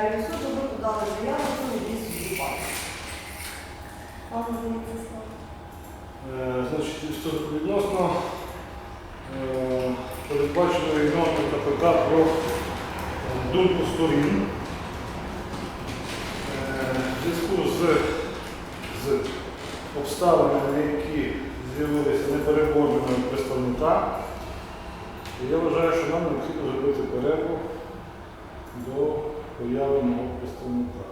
через суду. Ви подали заяву про відвіз. Вам. Е, Значить, відносно е, передбаченої норми КПК про е, думку сторін. Е, В зв'язку з, з обставинами, які з'явилися непереборними представника, я вважаю, що нам необхідно зробити перерву до появи нового представника.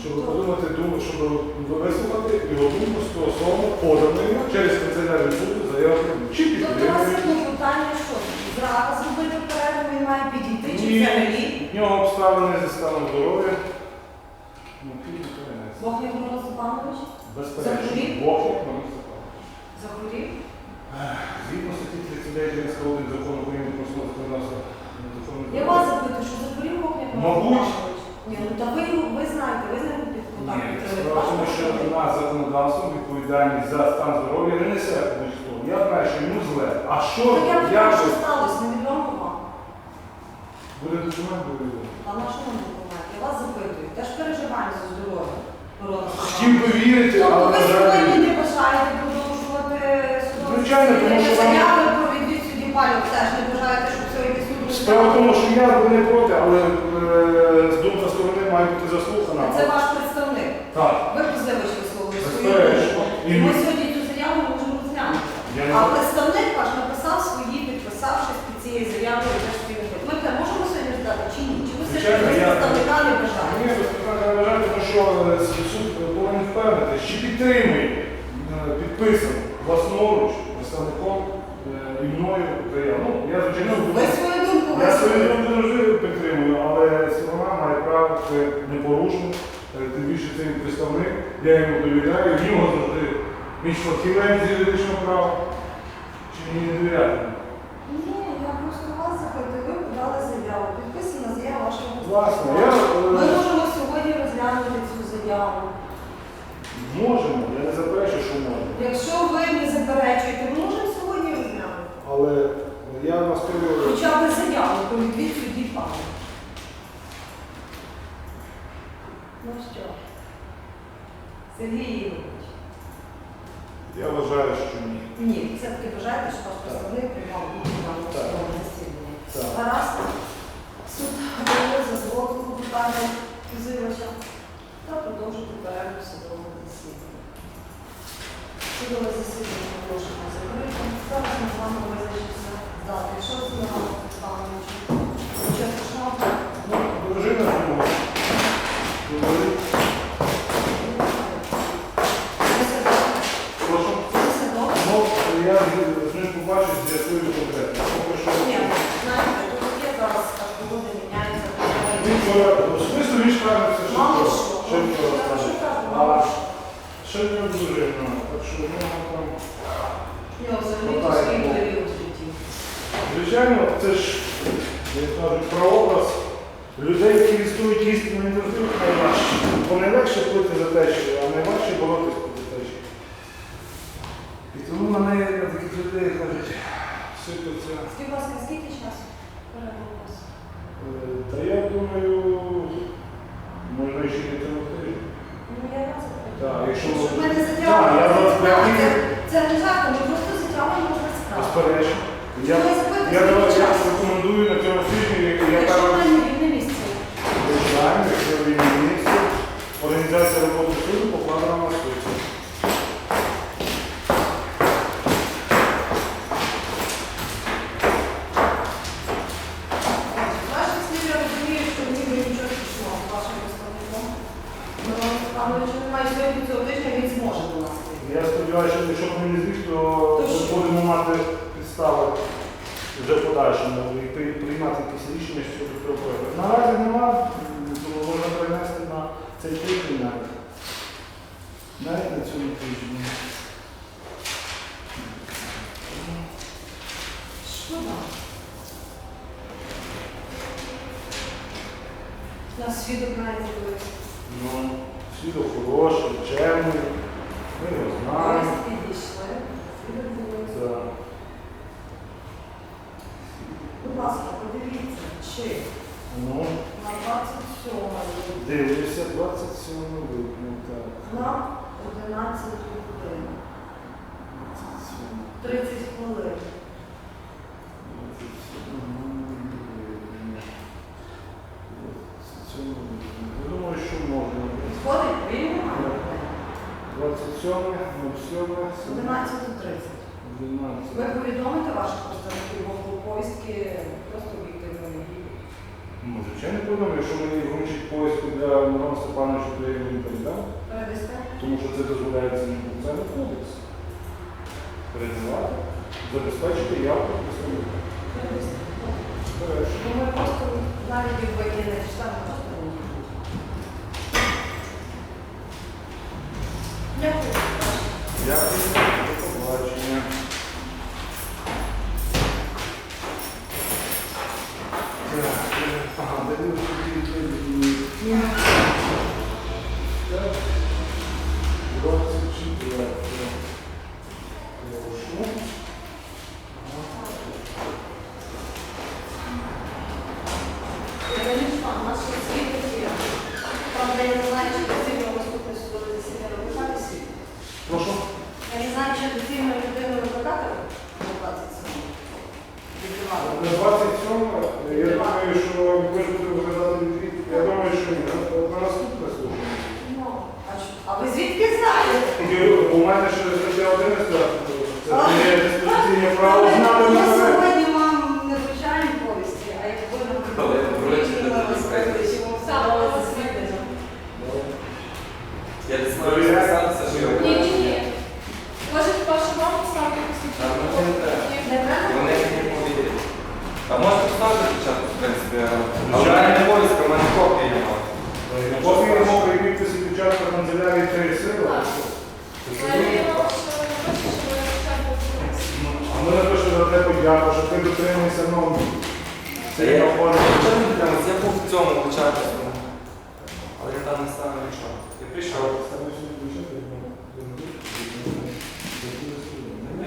Щоб подумати, думати, щоб вислухати його думку стосовно поданої через канцелярію суду заяви. Чи Тобто у вас є підтримує? клопотання, що зараз зробити перерву, він має підійти, чи Ні, взагалі? в нього обставини зі станом здоров'я. Перенести. Бог не Мороз Степанович Безперечно, Захворів? Бог як Мороз Степанович. захворів. Згідно статті 39 Військового закону України про слово законодавства. Я вас запитую, що Бог не Мабуть. Ні, ну та ви, ви знаєте, ви знаєте під Ні, справа в тому, що на законодавством відповідальність за стан здоров'я не несе будь-хто. Я знаю, що йому зле. А що, Так я як що сталося, невідомо вам. буде документ, буде відомо. А на що нам документ? Я вас запитую. Теж переживаємо за здоров'я. Мороз Хотів би вірити, Тобто але ви на сьогодні не бажаєте продовжувати судове Звичайно, тому що вам- заяви про відвід судді палів теж не бажаєте, Справа в тому, що я би не проти, але е, думка сторони має бути заслухана. Це ваш представник. Так. Ви позивач висловлюєте свою Безперечно. думку. І І ми сьогодні цю заяву можемо розглянути. Я не А представник ваш написав свої, підписавшись під цією заявою теж спільно. Ми це можемо сьогодні розглядати чи ні? Чи ви все ж таки я- представника не бажаєте? Ні, безпека не вважаю, тому що е, суд повинен впевнити, чи підтримує е, підписано власноруч представником е, і мною заяву. Ну, я звичайно Ви свою думку Я свою завжди підтримую, але сторона має право це непорушно, е, тим більше цей представник, я йому довіряю, в нього завжди між фахівець з юридичного права, чи мені не довіряти. Ні, я просто вас запитую. Ви подали заяву. Підписана заява вашого Власне, я Ми е, можемо сьогодні розглянути цю заяву. можемо, я не заперечую, що можемо. Якщо ви не заперечуєте, ми можемо сьогодні розглянути. Але я вас кажу, Хоча б заяву про відвід судді пана. Ну що, Сергій Ігорович, я вважаю, що ні. ні, все-таки вважаєте, що ваш представник приймав участь Так. судовому засіданні. Так. Гаразд, суд дає за згоду питання позивача та продовжити перерву судового засідання. Судове засідання оголошено закритим. Зараз ми з вами визначимося дати. Що з Іваном Степановичем? Що пішов? Ну, дружина знову. Говорить. Прошу. Все добре? Ну, я з ним побачу, з'ясую конкретно. Поки що. Ні, знаєте, тут є зараз так погода міняється. Він вчора, особисто він каже, це Мало вчора. що. Ще вчора Я каже. вже А ще не дружина. Так що ну, там. Ні, взагалі то свій період. Звичайно, це ж, як кажуть, прообраз людей, які відстоюють істину не завжди найважче. Бо легше плити за течію, а найважче боротися проти течії. І тому на неї на таких людей кажуть, ситуація. Скажіть, будь ласка, скільки часу? Вас? Е, Та я думаю, можна ще не треба тиждень. Ну, я вас. Так, якщо Щоб ми не Так, я вас це не жарко, ми просто затягуємо розгляд справи. Безперечно. Я, Ну, ви запитуєте, я скільки давай я часу? рекомендую на цьому тижні, як я Якщо кажу, в мене вільне місце. звичайно, якщо ви міністр, організація роботи суду покладена на суд. Ваші слів я розумію, що ніби нічого пішло з вашим представником. Мирон Степанович немає сьогодні цього тижня, він зможе до нас. Я сподіваюся, що якщо ми не звіг, то ми будемо мати підстави вже в подальшому і приймати якісь рішення щодо цього проекту. Наразі нема, тому можна перенести на цей тиждень навіть. Навіть на цьому тижні. Шкода. У нас свідок навіть. Ну, Свідок хороший, чемний. Ми його знаємо. Це Будь ласка, подивіться, чи Ну, на 27 липня, дивлюся, 27 липня, так. на 11 годину, 27, 30 хвилин. 27 липня. Я думаю, що можна. Сходить, вільно? 27, 07, 11.30. Ви повідомите ваших представників повістки просто об'єктивної? Ну, звичайно, подумаю, якщо мені вручить поїздку для Мирона Степановича, то я йому не передам, Передасте? тому що це дозволяється на Конституційний кодекс. Передавати, забезпечити явку представника. Передасте. Ну, ми просто навіть якби не читали, просто не їдемо. Дякую. Дякую, до побачення. Так, е, Ага, даю собі Так, 24. Прошу. Іронічно, у нас ще свідок є. Правда, я не знаю, чи доцільно наступне судове засідання викликати свідків. Прошу. Я не знаю, чи доцільно людину викликати на 27 Відкривати. На 27 я думаю, що ви ж будете виглядати відвід. Я думаю, що ні. На наступне слухання. Ну, а що- А ви звідки знаєте? У мене ще стаття 11, це є диспозиційне право знати Я мене. сьогодні вам не звичайні повісті, а якби нам Але я вручити вручили не вас відкрити. чи вам вдалося засідання. Я не знаю, розписатися, що я Ні, ні, ні. Може, першу вам поставити Та ну, не треба. Не треба? Вони мені повірять. А можна поставити спочатку, в принципі, але в мене не обов'язка, в мене копія нема. Поки я мог підписи печатка канцелярії цієї сили. А ми напишемо за те дотримуєшся норм. Це я Чого? Я був в цьому початку, Але я там не стану нічого. Я прийшов. Ми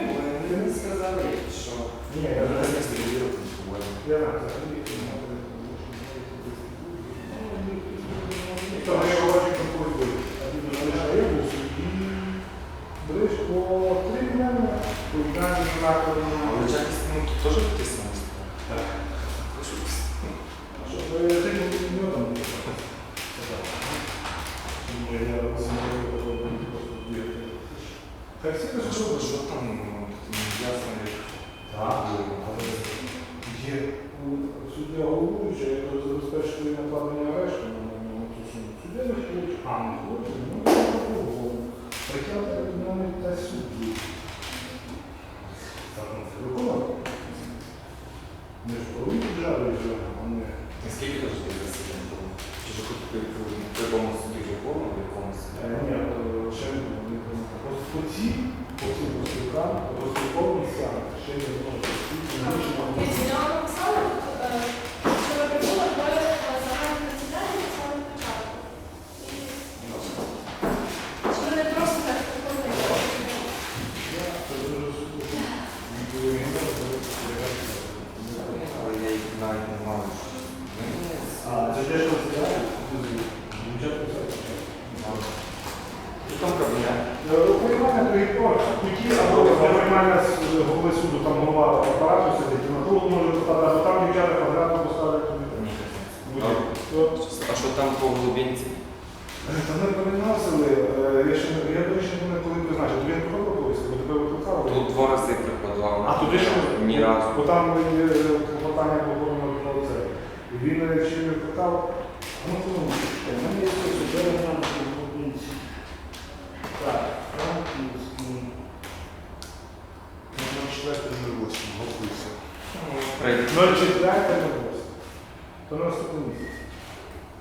Вони не сказали, що... Ні, я не знаю. Я не знаю. Хто не хоче конкурсу? А я був судді. Близько три дня. Повідання накладено. Але чекість ну, тут теж написано. Так. Що? Щоб ви тільки не там було. Тому я розумію, просто діяти. Хай всі Що, кажуть, що там, ну, ясно, як... Так, але є ну, суддя головуюча, яка забезпечує накладення арешту на ньому ту суму. Суддя не хоче, а не хоче, ну по-другому. Притягти навіть та судді. Так, ну це виконати. Ми ж правові держави живемо, а не Наскільки теж є засідання було? Чи ж хоч при при якому суді вже було, в якому суді? Е, Ні, е, ще не було, не було. Просто по цій, по цим поступкам, поступово саме, ще не було. Я вам написала, е, що ви прибули до загального засідання саме початку. Чи ви не просто так приходите? Але я їх навіть не мав. А, це теж розглядає? Дівчатку І там кабінет. Приймання приготовлення, які або приймання з голови суду, там голова апарату сидить, на другу може поставити, або там дівчата квадратно поставлять тобі. От. А що там по глибинці? Е, Та ми переносили, е, я ще я до речі не коли призначив, тобі не приходило колись, бо тебе викликали. Тут два рази прикладав. А туди що? Ні разу. Бо там є клопотання по про це. І він е, чи не викликав, ну коли в мене є що в Лубінці. Так, Франківський. Ну, четвертий не восьмий, готуйся. 04 не восьмий. То на наступний місяць.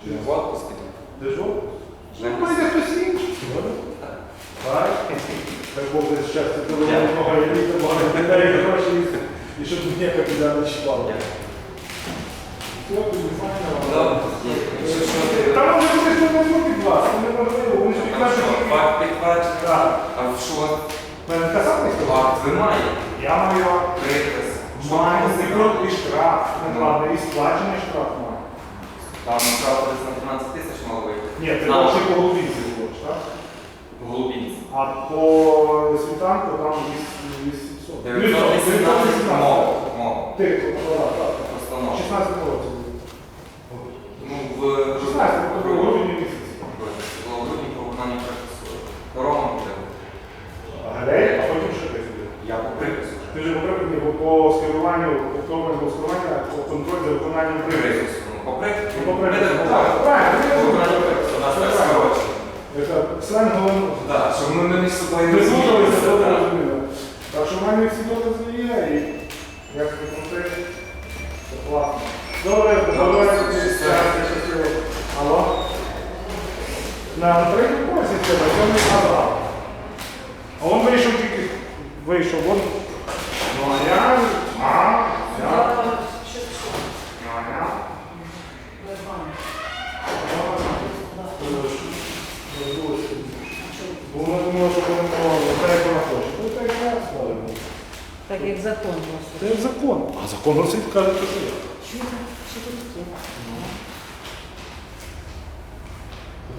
Чи в отпуск іде? Де ж отпуск? Не Ну, прийде хтось інший. Так. Так. Бог дасть щастя, коли воно много еліти, багато дітей, гроші, і щоб ніяка біда не що, ти- Там може бути хто не від вас, це неможливо. що? Мене що ви маєте? я маю акт. Маю ви і штраф, накладний, і сплачений штраф. Там справа десь на 13 тисяч мало вийти. Ні, На. лише по голубінці ж, так? В Голубінці. А по світанку там 800. 918 мов. Мов. Ти, так, так. Постанова. 16 років. Ну, в 16 років, в грудні місяці. В грудні про виконання припису. Корона буде. Грей, а потім ще десь. Я по припису. Ти вже потрібні по скеруванню, по скеруванню, по контроль за виконанням припису. Припису. По припису. Ну, Так, говоримо. ми між собою не змовилися, так. що мене всі докази є і як контроль, це класно. Добре, добре, щасливо. Алло? На третьому поясі це на цьому і. А він вийшов тільки, вийшов, він, ну а я, а, я, Що що? ну а я. Бо ми думали, що будемо так, як вона хоче. Ну так як я ставимо. Так як закон Це носить. як закон. А закон носить каже, що це. Що це? Що це таке?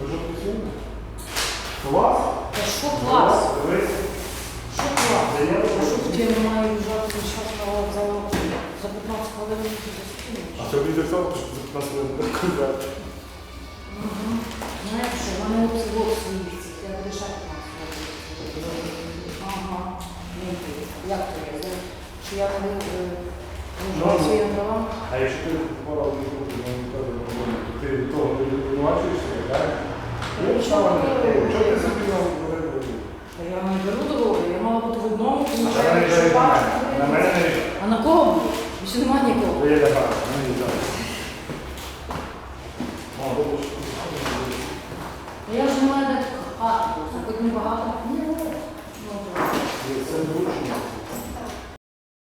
Дуже. Клас. Та що клас? Що клас? Я що в тебе немає вже зараз вокзалу за 15 хвилин ти А це буде того, що це нас не казати. Знаєш, що мене обсилок свій я 15 хвилин. Ага. Ні, Як то є? Я не Ну, можу своїм правам? А якщо ти ну не то ти від того не винувачуєшся, так? Ну. Чого ти собі на говорити? Я не беру до я мала бути в одному, тому що я не якщо на мене. бачу, На мене не А на кого? Більше немає нікого. Бо я вже не маю де хати, хоч не